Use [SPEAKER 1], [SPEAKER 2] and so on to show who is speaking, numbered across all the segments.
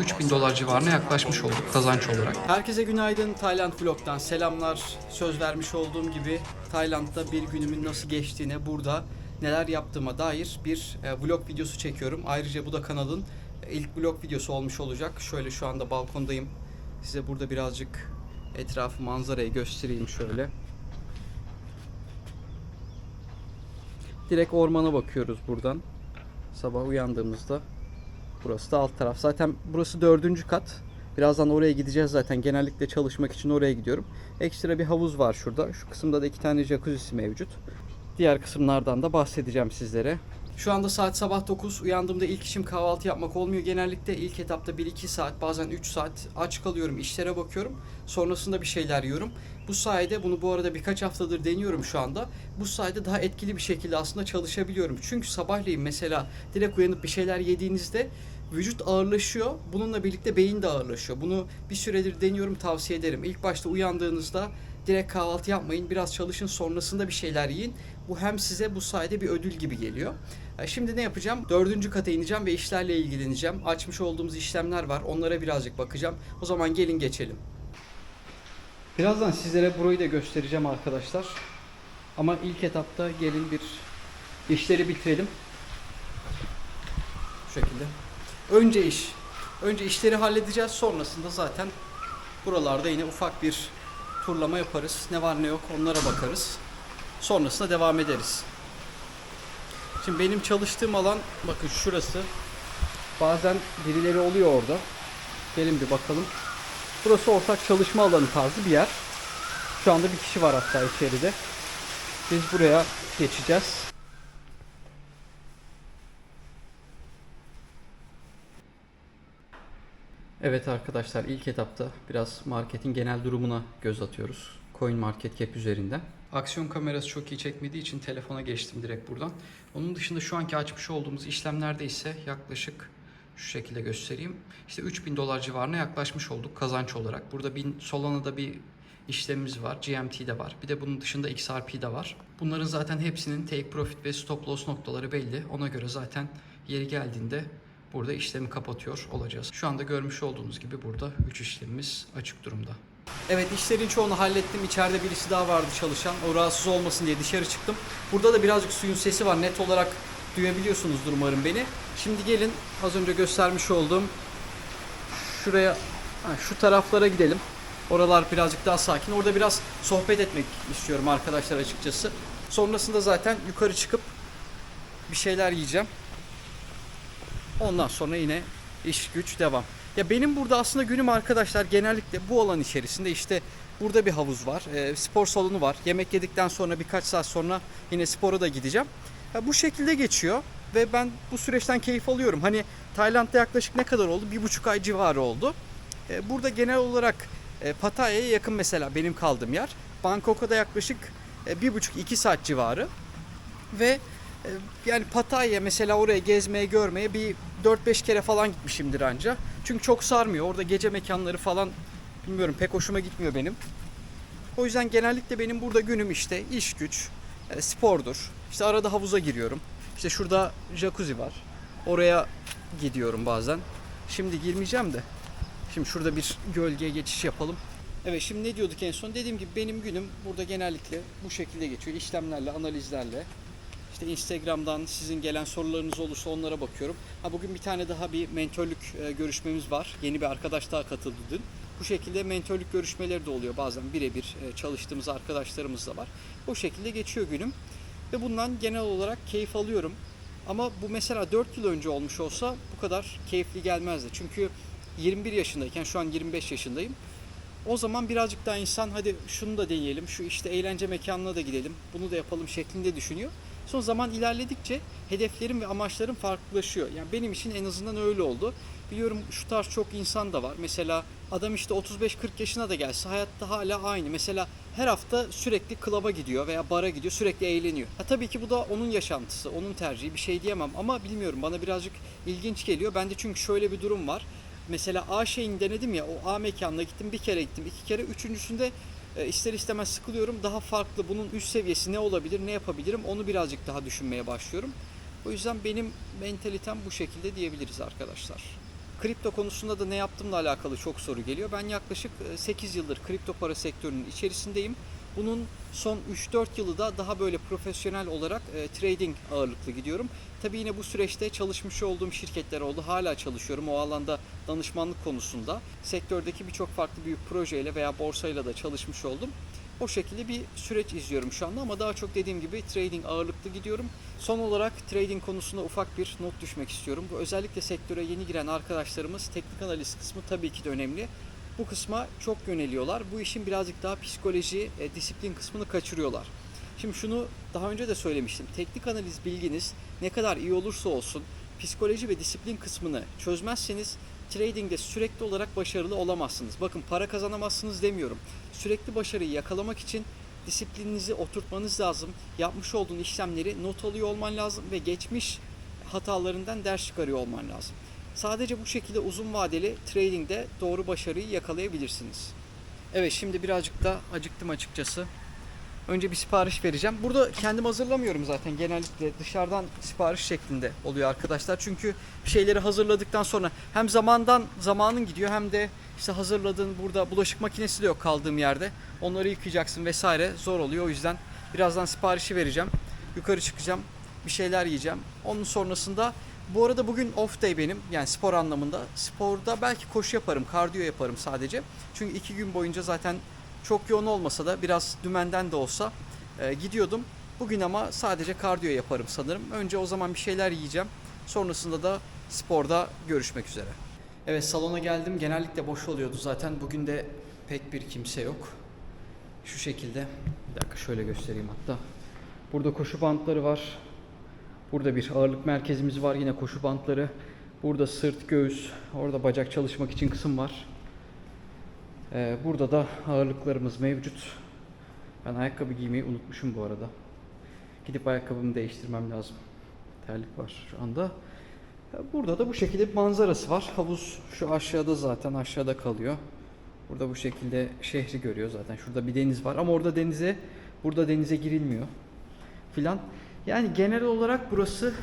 [SPEAKER 1] 3000 dolar civarına yaklaşmış olduk kazanç olarak.
[SPEAKER 2] Herkese günaydın Tayland Vlog'dan selamlar. Söz vermiş olduğum gibi Tayland'da bir günümün nasıl geçtiğine burada neler yaptığıma dair bir e, vlog videosu çekiyorum. Ayrıca bu da kanalın e, ilk vlog videosu olmuş olacak. Şöyle şu anda balkondayım. Size burada birazcık etrafı manzarayı göstereyim şöyle. Direkt ormana bakıyoruz buradan. Sabah uyandığımızda Burası da alt taraf. Zaten burası dördüncü kat. Birazdan oraya gideceğiz zaten. Genellikle çalışmak için oraya gidiyorum. Ekstra bir havuz var şurada. Şu kısımda da iki tane jacuzzi mevcut. Diğer kısımlardan da bahsedeceğim sizlere. Şu anda saat sabah 9. Uyandığımda ilk işim kahvaltı yapmak olmuyor. Genellikle ilk etapta 1-2 saat bazen 3 saat aç kalıyorum. işlere bakıyorum. Sonrasında bir şeyler yiyorum. Bu sayede bunu bu arada birkaç haftadır deniyorum şu anda. Bu sayede daha etkili bir şekilde aslında çalışabiliyorum. Çünkü sabahleyin mesela direkt uyanıp bir şeyler yediğinizde vücut ağırlaşıyor. Bununla birlikte beyin de ağırlaşıyor. Bunu bir süredir deniyorum tavsiye ederim. İlk başta uyandığınızda direkt kahvaltı yapmayın. Biraz çalışın sonrasında bir şeyler yiyin. Bu hem size bu sayede bir ödül gibi geliyor. E, Şimdi ne yapacağım? Dördüncü kata ineceğim ve işlerle ilgileneceğim. Açmış olduğumuz işlemler var. Onlara birazcık bakacağım. O zaman gelin geçelim. Birazdan sizlere burayı da göstereceğim arkadaşlar. Ama ilk etapta gelin bir işleri bitirelim. Bu şekilde. Önce iş. Önce işleri halledeceğiz. Sonrasında zaten buralarda yine ufak bir turlama yaparız. Ne var ne yok onlara bakarız. Sonrasında devam ederiz. Şimdi benim çalıştığım alan bakın şurası. Bazen birileri oluyor orada. Gelin bir bakalım. Burası ortak çalışma alanı tarzı bir yer. Şu anda bir kişi var hatta içeride. Biz buraya geçeceğiz. Evet arkadaşlar ilk etapta biraz marketin genel durumuna göz atıyoruz. Coin Market Cap üzerinden. Aksiyon kamerası çok iyi çekmediği için telefona geçtim direkt buradan. Onun dışında şu anki açmış olduğumuz işlemlerde ise yaklaşık şu şekilde göstereyim. İşte 3000 dolar civarına yaklaşmış olduk kazanç olarak. Burada bin, Solana'da bir işlemimiz var. GMT de var. Bir de bunun dışında XRP de var. Bunların zaten hepsinin take profit ve stop loss noktaları belli. Ona göre zaten yeri geldiğinde burada işlemi kapatıyor olacağız. Şu anda görmüş olduğunuz gibi burada 3 işlemimiz açık durumda. Evet işlerin çoğunu hallettim. İçeride birisi daha vardı çalışan. O rahatsız olmasın diye dışarı çıktım. Burada da birazcık suyun sesi var. Net olarak duyabiliyorsunuzdur umarım beni. Şimdi gelin az önce göstermiş olduğum şuraya ha, şu taraflara gidelim. Oralar birazcık daha sakin. Orada biraz sohbet etmek istiyorum arkadaşlar açıkçası. Sonrasında zaten yukarı çıkıp bir şeyler yiyeceğim. Ondan sonra yine iş güç devam. Ya benim burada aslında günüm arkadaşlar genellikle bu alan içerisinde işte burada bir havuz var, e, spor salonu var. Yemek yedikten sonra birkaç saat sonra yine spora da gideceğim. Ya bu şekilde geçiyor ve ben bu süreçten keyif alıyorum. Hani Tayland'da yaklaşık ne kadar oldu? Bir buçuk ay civarı oldu. E, burada genel olarak e, Pattaya'ya yakın mesela benim kaldığım yer. Bangkok'a da yaklaşık e, bir buçuk iki saat civarı. Ve yani Pattaya mesela oraya gezmeye görmeye bir 4-5 kere falan gitmişimdir anca. Çünkü çok sarmıyor. Orada gece mekanları falan bilmiyorum pek hoşuma gitmiyor benim. O yüzden genellikle benim burada günüm işte iş güç, e, spordur. İşte arada havuza giriyorum. İşte şurada jacuzzi var. Oraya gidiyorum bazen. Şimdi girmeyeceğim de. Şimdi şurada bir gölgeye geçiş yapalım. Evet şimdi ne diyorduk en son? Dediğim gibi benim günüm burada genellikle bu şekilde geçiyor. İşlemlerle, analizlerle. İşte Instagram'dan sizin gelen sorularınız olursa onlara bakıyorum. Ha bugün bir tane daha bir mentörlük e, görüşmemiz var. Yeni bir arkadaş daha katıldı dün. Bu şekilde mentörlük görüşmeleri de oluyor. Bazen birebir e, çalıştığımız arkadaşlarımız da var. O şekilde geçiyor günüm. Ve bundan genel olarak keyif alıyorum. Ama bu mesela 4 yıl önce olmuş olsa bu kadar keyifli gelmezdi. Çünkü 21 yaşındayken şu an 25 yaşındayım. O zaman birazcık daha insan hadi şunu da deneyelim, şu işte eğlence mekanına da gidelim, bunu da yapalım şeklinde düşünüyor. Son zaman ilerledikçe hedeflerim ve amaçlarım farklılaşıyor. Yani benim için en azından öyle oldu. Biliyorum şu tarz çok insan da var. Mesela adam işte 35-40 yaşına da gelse hayatta hala aynı. Mesela her hafta sürekli klaba gidiyor veya bara gidiyor, sürekli eğleniyor. Ha tabii ki bu da onun yaşantısı, onun tercihi bir şey diyemem ama bilmiyorum bana birazcık ilginç geliyor. Bende çünkü şöyle bir durum var. Mesela A şeyini denedim ya o A mekanına gittim bir kere gittim iki kere üçüncüsünde ister istemez sıkılıyorum. Daha farklı bunun üst seviyesi ne olabilir ne yapabilirim onu birazcık daha düşünmeye başlıyorum. O yüzden benim mentalitem bu şekilde diyebiliriz arkadaşlar. Kripto konusunda da ne yaptığımla alakalı çok soru geliyor. Ben yaklaşık e, 8 yıldır kripto para sektörünün içerisindeyim. Bunun son 3-4 yılı da daha böyle profesyonel olarak e, trading ağırlıklı gidiyorum. Tabii yine bu süreçte çalışmış olduğum şirketler oldu. Hala çalışıyorum o alanda danışmanlık konusunda. Sektördeki birçok farklı büyük projeyle veya borsayla da çalışmış oldum. O şekilde bir süreç izliyorum şu anda ama daha çok dediğim gibi trading ağırlıklı gidiyorum. Son olarak trading konusunda ufak bir not düşmek istiyorum. Bu özellikle sektöre yeni giren arkadaşlarımız teknik analiz kısmı tabii ki de önemli. Bu kısma çok yöneliyorlar. Bu işin birazcık daha psikoloji, e, disiplin kısmını kaçırıyorlar. Şimdi şunu daha önce de söylemiştim. Teknik analiz bilginiz ne kadar iyi olursa olsun psikoloji ve disiplin kısmını çözmezseniz tradingde sürekli olarak başarılı olamazsınız. Bakın para kazanamazsınız demiyorum. Sürekli başarıyı yakalamak için disiplininizi oturtmanız lazım. Yapmış olduğun işlemleri not alıyor olman lazım ve geçmiş hatalarından ders çıkarıyor olman lazım. Sadece bu şekilde uzun vadeli tradingde doğru başarıyı yakalayabilirsiniz. Evet şimdi birazcık da acıktım açıkçası. Önce bir sipariş vereceğim. Burada kendim hazırlamıyorum zaten. Genellikle dışarıdan sipariş şeklinde oluyor arkadaşlar. Çünkü şeyleri hazırladıktan sonra hem zamandan zamanın gidiyor hem de işte hazırladığın burada bulaşık makinesi de yok kaldığım yerde. Onları yıkayacaksın vesaire zor oluyor. O yüzden birazdan siparişi vereceğim. Yukarı çıkacağım. Bir şeyler yiyeceğim. Onun sonrasında bu arada bugün off day benim. Yani spor anlamında. Sporda belki koşu yaparım, kardiyo yaparım sadece. Çünkü iki gün boyunca zaten çok yoğun olmasa da biraz dümenden de olsa e, gidiyordum. Bugün ama sadece kardiyo yaparım sanırım. Önce o zaman bir şeyler yiyeceğim. Sonrasında da sporda görüşmek üzere. Evet salona geldim. Genellikle boş oluyordu zaten. Bugün de pek bir kimse yok. Şu şekilde. Bir dakika şöyle göstereyim hatta. Burada koşu bantları var. Burada bir ağırlık merkezimiz var. Yine koşu bantları. Burada sırt, göğüs, orada bacak çalışmak için kısım var. Ee, burada da ağırlıklarımız mevcut. Ben ayakkabı giymeyi unutmuşum bu arada. Gidip ayakkabımı değiştirmem lazım. Terlik var şu anda. Burada da bu şekilde bir manzarası var. Havuz şu aşağıda zaten aşağıda kalıyor. Burada bu şekilde şehri görüyor zaten. Şurada bir deniz var ama orada denize burada denize girilmiyor filan. Yani genel olarak burası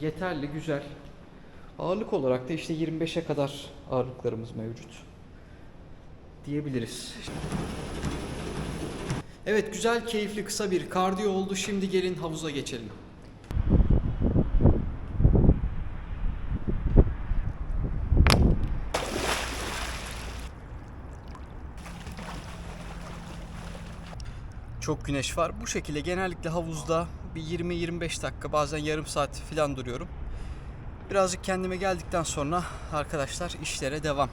[SPEAKER 2] yeterli, güzel. Ağırlık olarak da işte 25'e kadar ağırlıklarımız mevcut diyebiliriz. Evet güzel, keyifli, kısa bir kardiyo oldu. Şimdi gelin havuza geçelim. Çok güneş var. Bu şekilde genellikle havuzda bir 20-25 dakika bazen yarım saat falan duruyorum. Birazcık kendime geldikten sonra arkadaşlar işlere devam.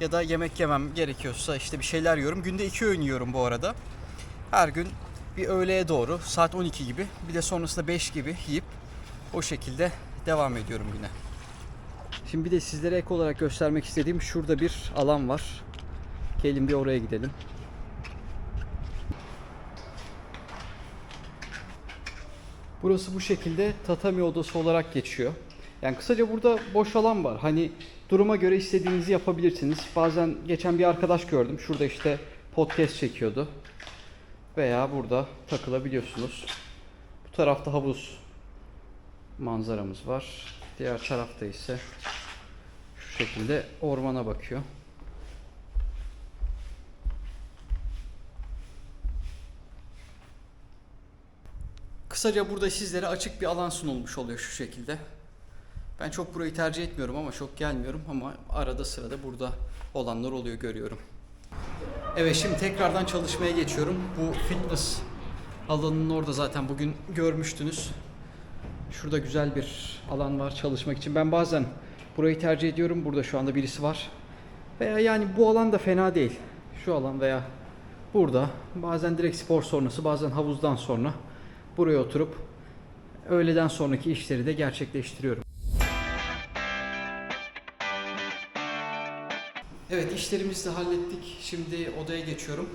[SPEAKER 2] Ya da yemek yemem gerekiyorsa işte bir şeyler yiyorum. Günde iki öğün yiyorum bu arada. Her gün bir öğleye doğru saat 12 gibi bir de sonrasında 5 gibi yiyip o şekilde devam ediyorum güne. Şimdi bir de sizlere ek olarak göstermek istediğim şurada bir alan var. Gelin bir oraya gidelim. Burası bu şekilde tatami odası olarak geçiyor. Yani kısaca burada boş alan var. Hani duruma göre istediğinizi yapabilirsiniz. Bazen geçen bir arkadaş gördüm. Şurada işte podcast çekiyordu. Veya burada takılabiliyorsunuz. Bu tarafta havuz manzaramız var. Diğer tarafta ise şu şekilde ormana bakıyor. Kısaca burada sizlere açık bir alan sunulmuş oluyor şu şekilde. Ben çok burayı tercih etmiyorum ama çok gelmiyorum ama arada sırada burada olanlar oluyor görüyorum. Evet şimdi tekrardan çalışmaya geçiyorum. Bu fitness alanının orada zaten bugün görmüştünüz. Şurada güzel bir alan var çalışmak için. Ben bazen burayı tercih ediyorum. Burada şu anda birisi var. Veya yani bu alan da fena değil. Şu alan veya burada. Bazen direkt spor sonrası, bazen havuzdan sonra buraya oturup öğleden sonraki işleri de gerçekleştiriyorum. Evet işlerimizi de hallettik. Şimdi odaya geçiyorum.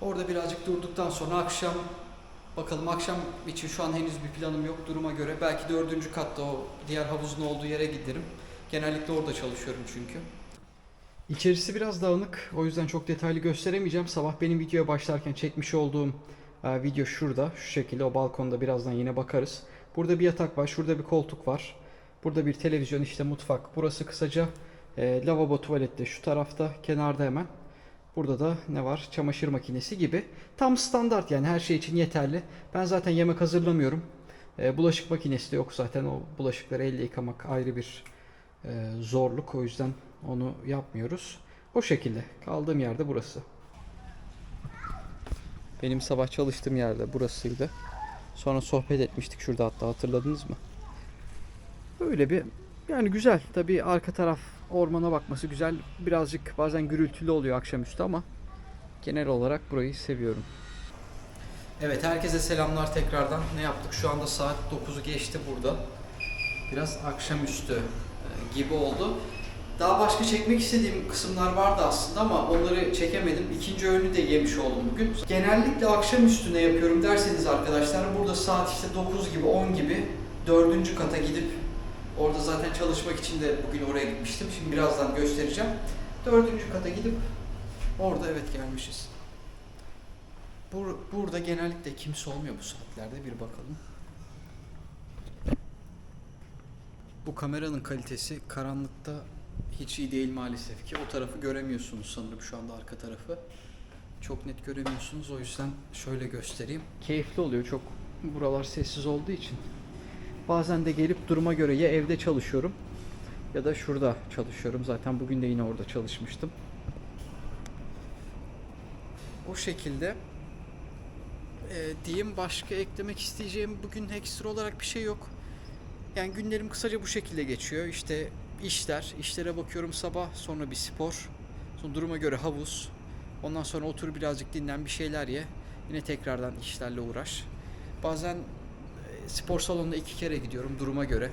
[SPEAKER 2] Orada birazcık durduktan sonra akşam bakalım akşam için şu an henüz bir planım yok duruma göre. Belki dördüncü katta o diğer havuzun olduğu yere giderim. Genellikle orada çalışıyorum çünkü. İçerisi biraz dağınık. O yüzden çok detaylı gösteremeyeceğim. Sabah benim videoya başlarken çekmiş olduğum e, video şurada. Şu şekilde o balkonda birazdan yine bakarız. Burada bir yatak var, şurada bir koltuk var. Burada bir televizyon, işte mutfak. Burası kısaca e, lavabo tuvalette şu tarafta, kenarda hemen. Burada da ne var? Çamaşır makinesi gibi. Tam standart yani her şey için yeterli. Ben zaten yemek hazırlamıyorum. E, bulaşık makinesi de yok zaten. O bulaşıkları elle yıkamak ayrı bir e, zorluk. O yüzden onu yapmıyoruz. O şekilde. Kaldığım yerde burası. Benim sabah çalıştığım yerde burasıydı. Sonra sohbet etmiştik şurada hatta hatırladınız mı? Böyle bir yani güzel. Tabii arka taraf ormana bakması güzel. Birazcık bazen gürültülü oluyor akşamüstü ama genel olarak burayı seviyorum. Evet herkese selamlar tekrardan. Ne yaptık? Şu anda saat 9'u geçti burada. Biraz akşamüstü e, gibi oldu. Daha başka çekmek istediğim kısımlar vardı aslında ama onları çekemedim. İkinci öğünü de yemiş oldum bugün. Genellikle akşamüstü ne yapıyorum derseniz arkadaşlar burada saat işte 9 gibi 10 gibi dördüncü kata gidip orada zaten çalışmak için de bugün oraya gitmiştim. Şimdi birazdan göstereceğim. Dördüncü kata gidip orada evet gelmişiz. Bur- burada genellikle kimse olmuyor bu saatlerde bir bakalım. Bu kameranın kalitesi karanlıkta hiç iyi değil maalesef ki. O tarafı göremiyorsunuz sanırım şu anda arka tarafı. Çok net göremiyorsunuz o yüzden şöyle göstereyim. Keyifli oluyor çok buralar sessiz olduğu için. Bazen de gelip duruma göre ya evde çalışıyorum ya da şurada çalışıyorum. Zaten bugün de yine orada çalışmıştım. O şekilde e, diyeyim başka eklemek isteyeceğim bugün ekstra olarak bir şey yok. Yani günlerim kısaca bu şekilde geçiyor. İşte işler, işlere bakıyorum sabah, sonra bir spor, sonra duruma göre havuz. Ondan sonra otur birazcık dinlen, bir şeyler ye. Yine tekrardan işlerle uğraş. Bazen e, spor salonuna iki kere gidiyorum duruma göre.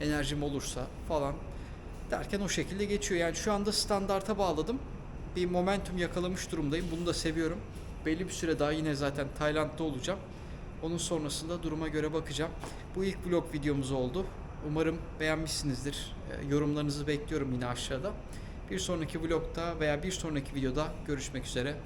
[SPEAKER 2] Enerjim olursa falan. Derken o şekilde geçiyor. Yani şu anda standarta bağladım. Bir momentum yakalamış durumdayım. Bunu da seviyorum. Belli bir süre daha yine zaten Tayland'da olacağım. Onun sonrasında duruma göre bakacağım. Bu ilk vlog videomuz oldu. Umarım beğenmişsinizdir. E, Yorumlarınızı bekliyorum yine aşağıda. Bir sonraki vlogda veya bir sonraki videoda görüşmek üzere.